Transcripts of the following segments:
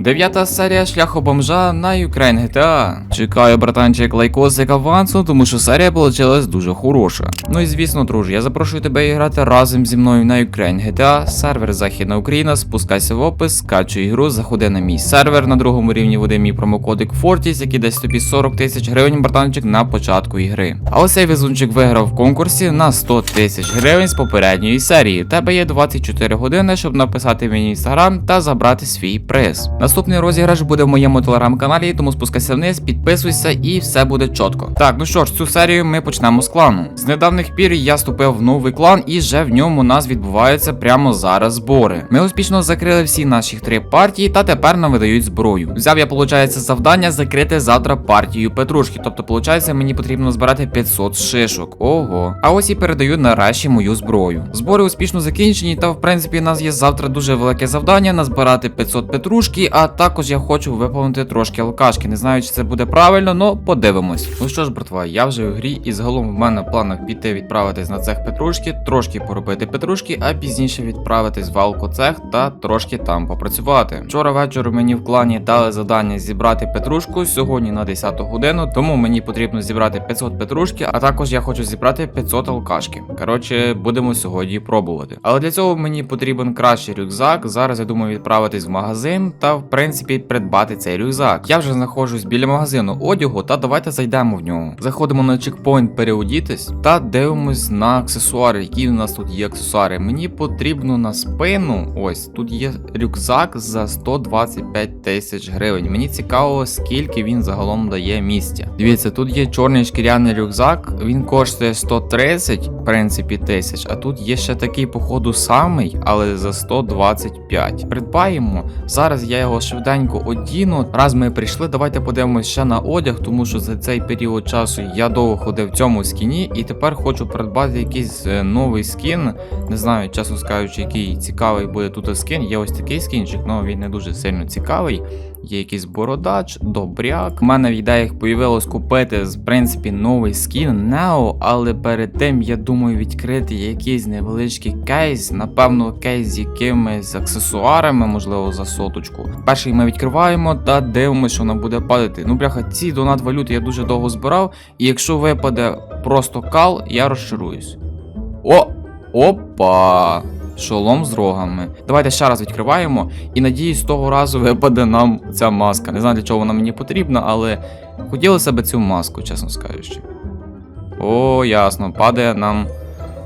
Дев'ята серія шляху бомжа на Ukraine GTA. Чекаю, братанчик, лайкосик авансу, тому що серія получилась дуже хороша. Ну і звісно, друже, я запрошую тебе грати разом зі мною на Ukraine GTA, сервер Західна Україна, спускайся в опис, скачуй ігру, заходи на мій сервер на другому рівні води мій промокодик Fortis, який дасть тобі 40 тисяч гривень, братанчик, на початку ігри. А ось цей везунчик виграв в конкурсі на 100 тисяч гривень з попередньої серії. Тебе є 24 години, щоб написати мені інстаграм та забрати свій приз. Наступний розіграш буде в моєму телеграм-каналі, тому спускайся вниз, підписуйся і все буде чітко. Так, ну що ж, цю серію ми почнемо з клану. З недавних пір я вступив в новий клан, і вже в ньому у нас відбуваються прямо зараз збори. Ми успішно закрили всі наші три партії, та тепер нам видають зброю. Взяв я, виходить, завдання закрити завтра партію Петрушки. Тобто, виходить, мені потрібно збирати 500 шишок. Ого. А ось і передаю нарешті мою зброю. Збори успішно закінчені, та в принципі у нас є завтра дуже велике завдання назбирати 500 петрушки, а також я хочу виповнити трошки алкашки. Не знаю, чи це буде правильно, но подивимось. Ну що ж, братва, я вже в грі, і загалом в мене в планах піти відправитись на цех петрушки, трошки поробити петрушки, а пізніше відправитись в алкоцех та трошки там попрацювати. Вчора вечором мені в клані дали завдання зібрати петрушку сьогодні на 10 годину, тому мені потрібно зібрати 500 петрушки, а також я хочу зібрати 500 алкашки. Коротше, будемо сьогодні пробувати. Але для цього мені потрібен кращий рюкзак. Зараз я думаю відправитись в магазин та в принципі придбати цей рюкзак. Я вже знаходжусь біля магазину одягу, та давайте зайдемо в нього. Заходимо на чекпоінт переодітись та дивимось на аксесуари, які у нас тут є аксесуари. Мені потрібно на спину. Ось тут є рюкзак за 125 тисяч гривень. Мені цікаво, скільки він загалом дає місця. Дивіться, тут є чорний шкіряний рюкзак, він коштує 130, в принципі, тисяч. А тут є ще такий, походу, самий, але за 125. Придбаємо. Зараз я його швиденько одіну. Раз ми прийшли, давайте подивимось ще на одяг, тому що за цей період часу я довго ходив в цьому скіні, і тепер хочу придбати якийсь е, новий скін. Не знаю, чесно скажучи, який цікавий буде тут скін. Є ось такий скінчик, але він не дуже сильно цікавий. Є якийсь бородач, добряк. У мене в ідеях появилось купити в принципі новий скін Нео, але перед тим я думаю відкрити якийсь невеличкий кейс, напевно, кейс з якимись аксесуарами, можливо, за соточку. Перший ми відкриваємо та дивимося, що нам буде падати. Ну, бляха, ці донат валюти я дуже довго збирав, і якщо випаде просто кал, я розчаруюсь. О! Опа! Шолом з рогами. Давайте ще раз відкриваємо. І надіюсь, того разу випаде нам ця маска. Не знаю, для чого вона мені потрібна, але хотілося б цю маску, чесно скажучи. О, ясно, падає нам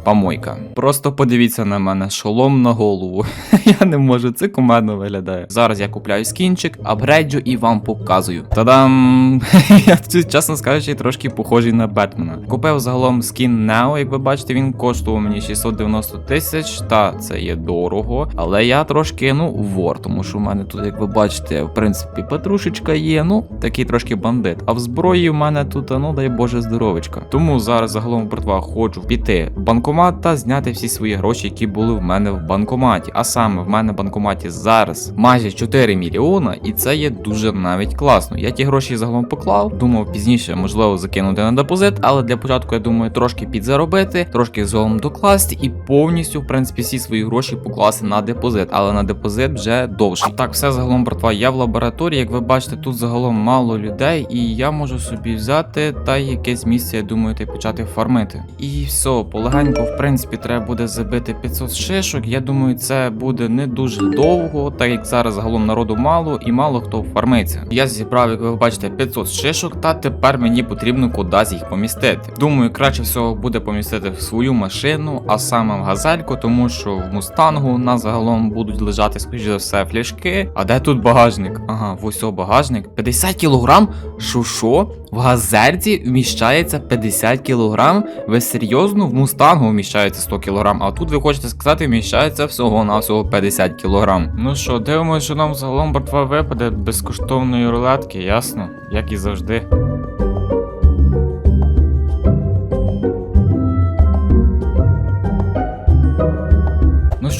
помойка. Просто подивіться на мене, шолом на голову. я не можу, це кумедно виглядає. Зараз я купляю скінчик, апгрейджу і вам показую. Та-дам! я чесно скажучи, трошки похожий на Бетмена. Купив загалом скін Нео, як ви бачите, він коштував мені 690 тисяч, та це є дорого. Але я трошки, ну, вор, тому що в мене тут, як ви бачите, в принципі, петрушечка є, ну, такий трошки бандит. А в зброї в мене тут, ну дай Боже, здоровечка. Тому зараз загалом, братва, хочу піти в банкомат та зняти всі свої гроші, які були в мене в банкоматі. А саме в мене в банкоматі зараз майже 4 мільйона, і це є дуже навіть класно. Я ті гроші загалом поклав. Думав пізніше, можливо, закинути на депозит, але для початку я думаю трошки підзаробити, трошки загалом докласти і повністю, в принципі, всі свої гроші покласти на депозит, але на депозит вже довше. Так, все загалом, братва, я в лабораторії. Як ви бачите, тут загалом мало людей, і я можу собі взяти та якесь місце, я думаю, та й почати фармити. І все, полегенько, в принципі, треба буде забити 500 шишок. Я думаю, це буде не дуже довго, так як зараз загалом народу мало і мало хто фармиться. Я зібрав, як ви бачите, 500 шишок, та тепер мені потрібно кудись їх помістити. Думаю, краще всього буде помістити в свою машину, а саме в газельку, тому що в мустангу нас загалом будуть лежати, скоріш за все, фляшки. А де тут багажник? Ага, ось о багажник. 50 кілограм? Що? В газерці вміщається 50 кілограм? Ви серйозно? В мустангу вміщається 100 кг, а тут ви хочете сказати, вміщається всього на всього 50 кг. Ну що, дивимося, що нам загалом братва випаде безкоштовної рулетки, ясно? Як і завжди.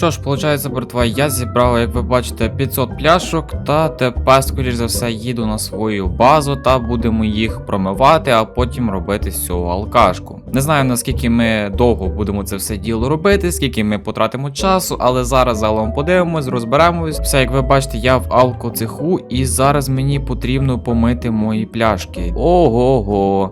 Що ж, виходить, братва, я зібрав, як ви бачите, 500 пляшок, та тепер, скоріш за все, їду на свою базу та будемо їх промивати, а потім робити з алкашку. Не знаю наскільки ми довго будемо це все діло робити, скільки ми потратимо часу, але зараз загалом подивимось, розберемось. Все, як ви бачите, я в алкоцеху, і зараз мені потрібно помити мої пляшки. Ого-го.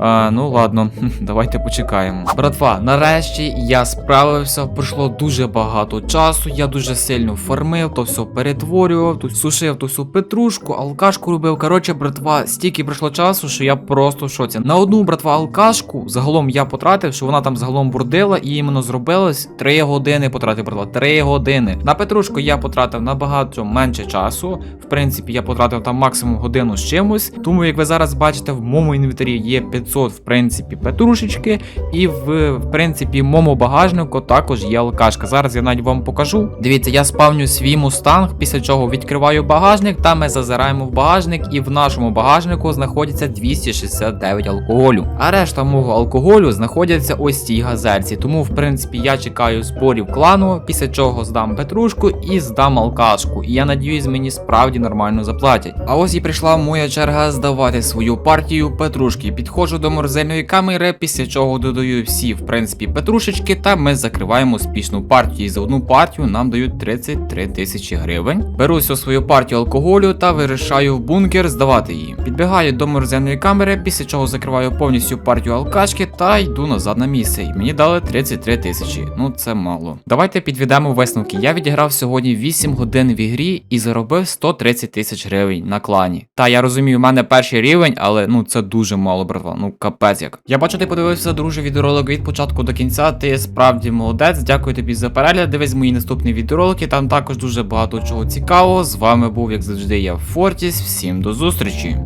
А, ну ладно, давайте почекаємо. Братва, нарешті я справився. Пройшло дуже багато часу. Я дуже сильно фармив, то все перетворював, тут сушив ту всю петрушку, алкашку робив. Коротше, братва, стільки пройшло часу, що я просто в шоці. На одну братва алкашку загалом я потратив, що вона там загалом бурдила і іменно зробилось 3 години потратив, братва. 3 години. На петрушку я потратив набагато менше часу. В принципі, я потратив там максимум годину з чимось. Тому, як ви зараз бачите, в моєму інвентарі є 500, в принципі, петрушечки, і в, в принципі, моєму багажнику також є алкашка. Зараз я навіть вам покажу. Дивіться, я спавню свій мустанг, після чого відкриваю багажник, та ми зазираємо в багажник, і в нашому багажнику знаходиться 269 алкоголю. А решта мого алкоголю знаходяться ось цій газельці. Тому, в принципі, я чекаю зборів клану, після чого здам петрушку і здам алкашку. І я надіюсь, мені справді нормально заплатять. А ось і прийшла моя черга здавати свою партію петрушки. Підходжу до морозильної камери, після чого додаю всі, в принципі, петрушечки, та ми закриваємо успішну партію. І за одну партію нам дають 33 тисячі гривень. Беру всю свою партію алкоголю та вирішаю в бункер здавати її. Підбігаю до морозильної камери, після чого закриваю повністю партію алкашки та йду назад на місце. І мені дали 33 тисячі. Ну це мало. Давайте підведемо висновки. Я відіграв сьогодні 8 годин в ігрі і заробив 130 тисяч гривень на клані. Та я розумію, у мене перший рівень, але ну це дуже мало, братва. Ну капець як. Я бачу, ти подивився, друже, відеоролик від початку до кінця. Ти справді молодець. Дякую тобі за перегляд. Дивись мої наступні відеоролики. Там також дуже багато чого цікавого. З вами був, як завжди, я Фортіс. Всім до зустрічі.